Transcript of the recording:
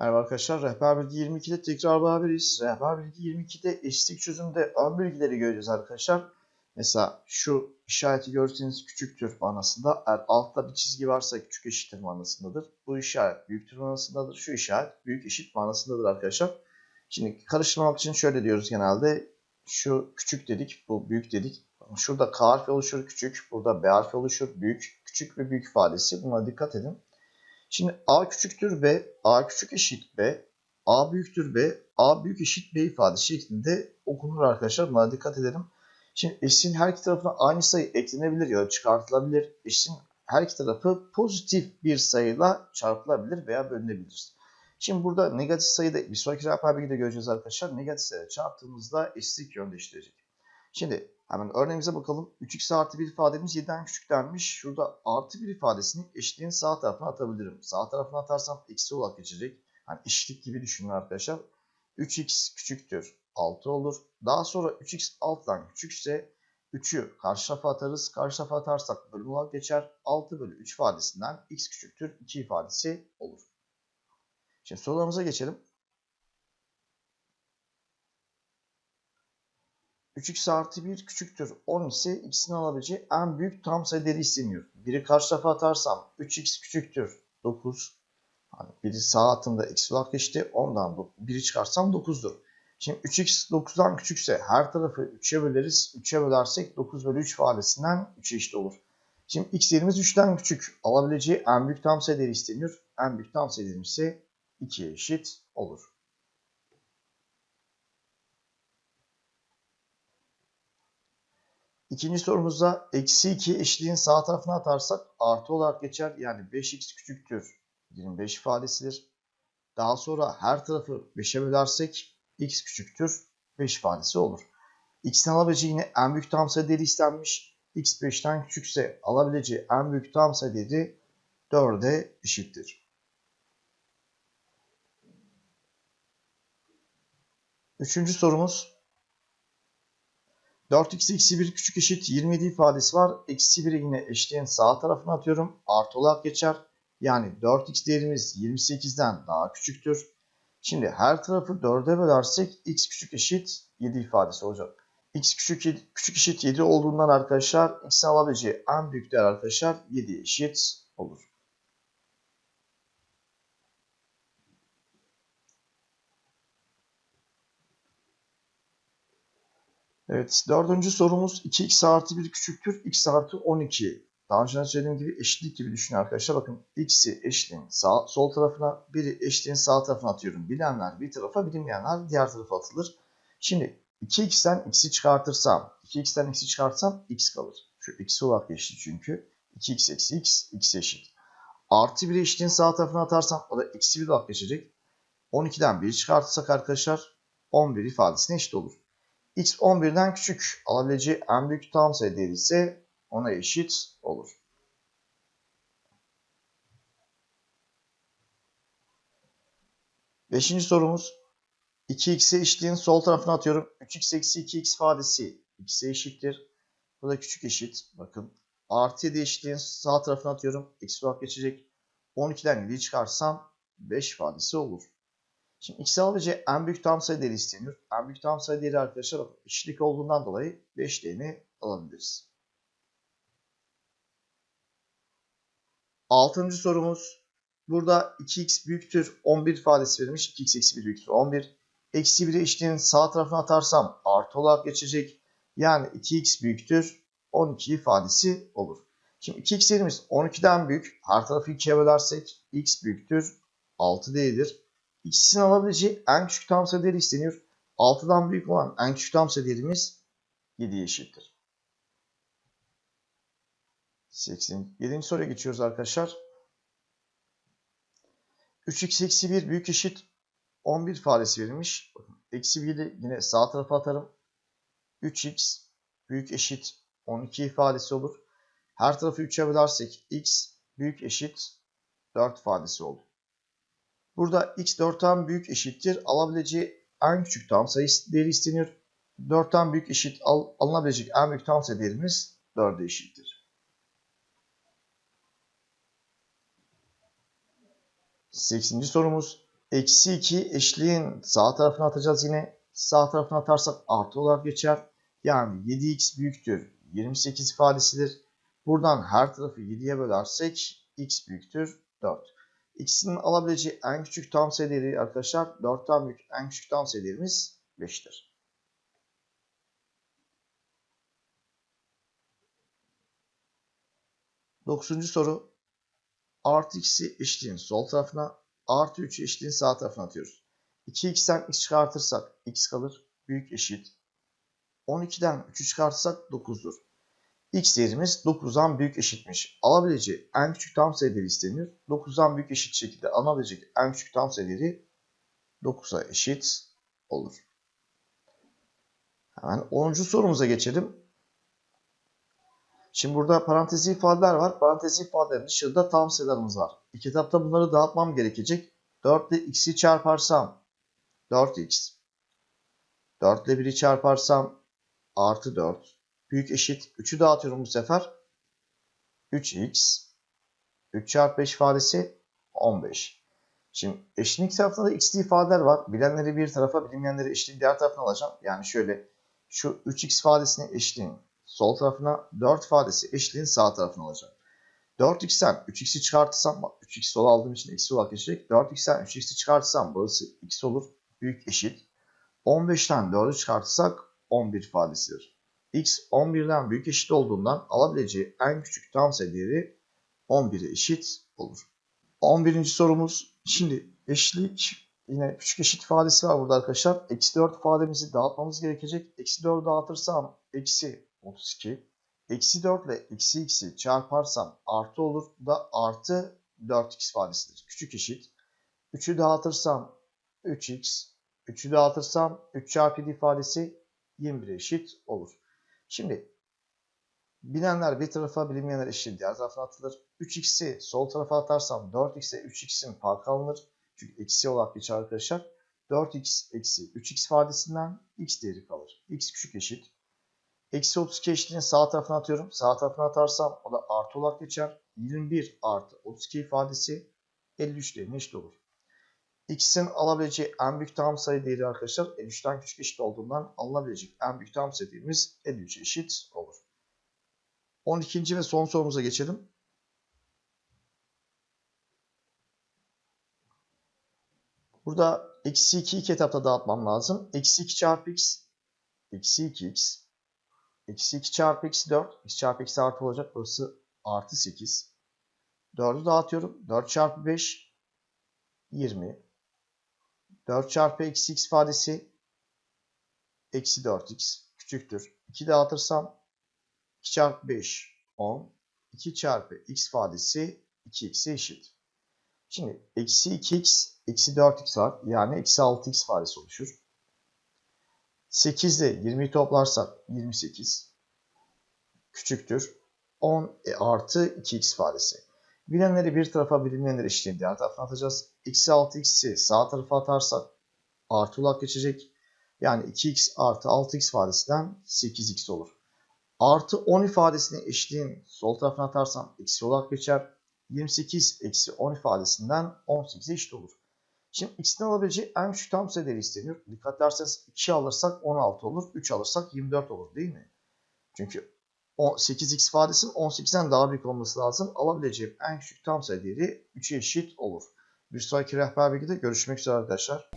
Merhaba arkadaşlar, Rehber Bilgi 22'de tekrar beraberiz. Rehber Bilgi 22'de eşitlik çözümünde ön bilgileri göreceğiz arkadaşlar. Mesela şu işareti görseniz küçüktür manasında. Eğer altta bir çizgi varsa küçük eşittir manasındadır. Bu işaret büyüktür manasındadır. Şu işaret büyük eşit manasındadır arkadaşlar. Şimdi karıştırmamak için şöyle diyoruz genelde. Şu küçük dedik, bu büyük dedik. Şurada K harfi oluşur küçük, burada B harfi oluşur büyük, küçük ve büyük ifadesi. Buna dikkat edin. Şimdi A küçüktür B, A küçük eşit B, A büyüktür B, A büyük eşit B ifadesi şeklinde okunur arkadaşlar. Buna dikkat edelim. Şimdi eşin her iki tarafına aynı sayı eklenebilir ya da çıkartılabilir. Eşin her iki tarafı pozitif bir sayıyla çarpılabilir veya bölünebilir. Şimdi burada negatif sayıda bir sonraki rehber bilgide göreceğiz arkadaşlar. Negatif sayıda çarptığımızda eşitlik yön değiştirecek. Şimdi hemen örneğimize bakalım. 3x artı 1 ifademiz 7'den küçüklenmiş. Şurada artı 1 ifadesini eşitliğin sağ tarafına atabilirim. Sağ tarafına atarsam eksi olarak geçecek. Hani eşitlik gibi düşünün arkadaşlar. 3x küçüktür 6 olur. Daha sonra 3x alttan küçükse 3'ü karşı tarafa atarız. Karşı tarafa atarsak bölüm olarak geçer. 6 bölü 3 ifadesinden x küçüktür 2 ifadesi olur. Şimdi sorularımıza geçelim. 3x artı 1 küçüktür 10 ise x'in alabileceği en büyük tam sayı değeri isteniyor. Biri karşı tarafa atarsam 3x küçüktür 9. Hani biri sağ atımda x olarak geçti. Ondan biri çıkarsam 9'dur. Şimdi 3x 9'dan küçükse her tarafı 3'e böleriz. 3'e bölersek 9 bölü 3 ifadesinden 3'e eşit olur. Şimdi x değerimiz 3'ten küçük. Alabileceği en büyük tam sayı değeri isteniyor. En büyük tam sayı değerimiz ise 2'ye eşit olur. İkinci sorumuzda eksi 2 eşitliğin sağ tarafına atarsak artı olarak geçer. Yani 5x küçüktür 25 ifadesidir. Daha sonra her tarafı 5'e bölersek x küçüktür 5 ifadesi olur. x'in alabileceği yine en büyük tam sayı değeri istenmiş. x 5'ten küçükse alabileceği en büyük tam sayı değeri 4'e eşittir. Üçüncü sorumuz 4x eksi 1 küçük eşit 27 ifadesi var. Eksi 1'i yine eşitliğin sağ tarafına atıyorum. Artı olarak geçer. Yani 4x değerimiz 28'den daha küçüktür. Şimdi her tarafı 4'e bölersek x küçük eşit 7 ifadesi olacak. x küçük, küçük eşit 7 olduğundan arkadaşlar x'in alabileceği en büyük değer arkadaşlar 7 eşit olur. Evet, dördüncü sorumuz 2x artı 1 küçüktür, x artı 12. Daha önce söylediğim gibi eşitlik gibi düşünün arkadaşlar. Bakın x'i eşitliğin sağ, sol tarafına, biri eşitliğin sağ tarafına atıyorum. Bilenler bir tarafa, bilinmeyenler diğer tarafa atılır. Şimdi 2x'ten x'i çıkartırsam, 2x'ten x'i çıkartsam x kalır. Şu x olarak geçti çünkü. 2x eksi x, x eşit. Artı 1'i eşitliğin sağ tarafına atarsam o da eksi 1 olarak geçecek. 12'den 1 çıkartırsak arkadaşlar 11 ifadesine eşit olur x 11'den küçük alabileceği en büyük tam sayı değeri ise ona eşit olur. Beşinci sorumuz 2x'e eşitliğin sol tarafına atıyorum. 3x eksi 2x ifadesi x'e eşittir. Bu da küçük eşit. Bakın artı 7 eşitliğin sağ tarafına atıyorum. x olarak geçecek. 12'den 7'yi çıkarsam 5 ifadesi olur. Şimdi x alabileceği en büyük tam sayı değeri isteniyor. En büyük tam sayı değeri arkadaşlar eşitlik olduğundan dolayı 5 değerini alabiliriz. Altıncı sorumuz. Burada 2x büyüktür 11 ifadesi verilmiş. 2x eksi 1 büyüktür 11. Eksi 1'i eşitliğin sağ tarafına atarsam artı olarak geçecek. Yani 2x büyüktür 12 ifadesi olur. Şimdi 2x değerimiz 12'den büyük. Her tarafı 2'ye bölersek x büyüktür 6 değildir. İkisini alabileceği en küçük tam sayı değeri isteniyor. 6'dan büyük olan en küçük tam sayı değerimiz 7'ye eşittir. 87. soruya geçiyoruz arkadaşlar. 3x eksi 1 büyük eşit 11 ifadesi verilmiş. Eksi 1'i yine sağ tarafa atarım. 3x büyük eşit 12 ifadesi olur. Her tarafı 3'e bölersek x büyük eşit 4 ifadesi olur. Burada x 4'ten büyük eşittir. Alabileceği en küçük tam sayı değeri isteniyor. 4'ten büyük eşit al, alınabilecek en büyük tam sayı değerimiz 4'e eşittir. 8. sorumuz Eksi 2 eşliğin sağ tarafına atacağız yine. Sağ tarafına atarsak artı olarak geçer. Yani 7x büyüktür 28 ifadesidir. Buradan her tarafı 7'ye bölersek x büyüktür 4. x'in alabileceği en küçük tam sayı değeri arkadaşlar 4'ten büyük en küçük tam sayı değerimiz 5'tir. Dokuzuncu soru. Artı x'i eşitliğin sol tarafına, artı 3'ü eşitliğin sağ tarafına atıyoruz. 2x'ten x çıkartırsak x kalır. Büyük eşit. 12'den 3'ü çıkartırsak 9'dur. X değerimiz 9'dan büyük eşitmiş. Alabileceği en küçük tam sayı değeri isteniyor. 9'dan büyük eşit şekilde alabilecek en küçük tam sayı değeri 9'a eşit olur. Hemen 10. sorumuza geçelim. Şimdi burada parantezi ifadeler var. Parantezi ifadelerin dışında tam sayılarımız var. İki etapta bunları dağıtmam gerekecek. 4 ile x'i çarparsam 4x. 4 ile 1'i çarparsam artı 4. Büyük eşit. 3'ü dağıtıyorum bu sefer. 3x. 3 çarpı 5 ifadesi 15. Şimdi eşitlik tarafında da x'li ifadeler var. Bilenleri bir tarafa, bilinmeyenleri eşitliğin diğer tarafına alacağım. Yani şöyle şu 3x ifadesini eşitliğin sol tarafına 4 ifadesi eşitliğin sağ tarafına alacağım. 4x'ten 3x'i çıkartırsam, bak 3x sola aldığım için eksi olarak geçecek. 4x'ten 3x'i çıkartırsam burası x olur. Büyük eşit. 15'ten 4'ü çıkartırsak 11 ifadesidir. X 11'den büyük eşit olduğundan alabileceği en küçük tam sayı değeri 11'e eşit olur. 11. sorumuz şimdi eşlik yine küçük eşit ifadesi var burada arkadaşlar. Eksi 4 ifademizi dağıtmamız gerekecek. Eksi 4'ü dağıtırsam eksi 32. Eksi 4 ile eksi x'i çarparsam artı olur. Bu da artı 4x ifadesidir. Küçük eşit. 3'ü dağıtırsam 3x. 3'ü dağıtırsam 3 çarpı 7 ifadesi 21 eşit olur. Şimdi bilenler bir tarafa bilinmeyenler eşit diğer tarafa atılır. 3x'i sol tarafa atarsam 4x'e 3x'in farkı alınır. Çünkü eksi olarak geçer arkadaşlar. 4x eksi 3x ifadesinden x değeri kalır. x küçük eşit. Eksi 32 eşitliğini sağ tarafına atıyorum. Sağ tarafına atarsam o da artı olarak geçer. 21 artı 32 ifadesi 53 değerine eşit olur. X'in alabileceği en büyük tam sayı değeri arkadaşlar 53'ten küçük eşit olduğundan alınabilecek en büyük tam sayı değerimiz 53'e eşit olur. 12. ve son sorumuza geçelim. Burada eksi 2 iki etapta dağıtmam lazım. Eksi 2 çarpı x, eksi 2x, eksi 2 çarpı eksi 4, x çarpı eksi artı olacak. Burası artı 8. 4'ü dağıtıyorum. 4 çarpı 5, 20. 4 çarpı eksi x ifadesi, eksi 4x küçüktür. 2 dağıtırsam 2 çarpı 5, 10. 2 çarpı x ifadesi 2x'e eşit. Şimdi eksi 2x, eksi 4x var. Yani eksi 6x ifadesi oluşur. 8 ile 20'yi toplarsak 28 küçüktür. 10 e, artı 2x ifadesi. Bilenleri bir tarafa bilinmeyenleri eşitliğin diğer tarafına atacağız. Eksi 6x'i sağ tarafa atarsak artı olarak geçecek. Yani 2x artı 6x ifadesinden 8x olur. Artı 10 ifadesini eşitliğin sol tarafına atarsam eksi olarak geçer. 28 eksi 10 ifadesinden 18'e eşit olur. Şimdi x'in alabileceği en küçük tam sayı değeri isteniyor. Dikkat ederseniz 2 alırsak 16 olur, 3 alırsak 24 olur değil mi? Çünkü 8x ifadesinin 18'den daha büyük olması lazım. Alabileceğim en küçük tam sayı değeri 3'e eşit olur. Bir sonraki rehber bilgide görüşmek üzere arkadaşlar.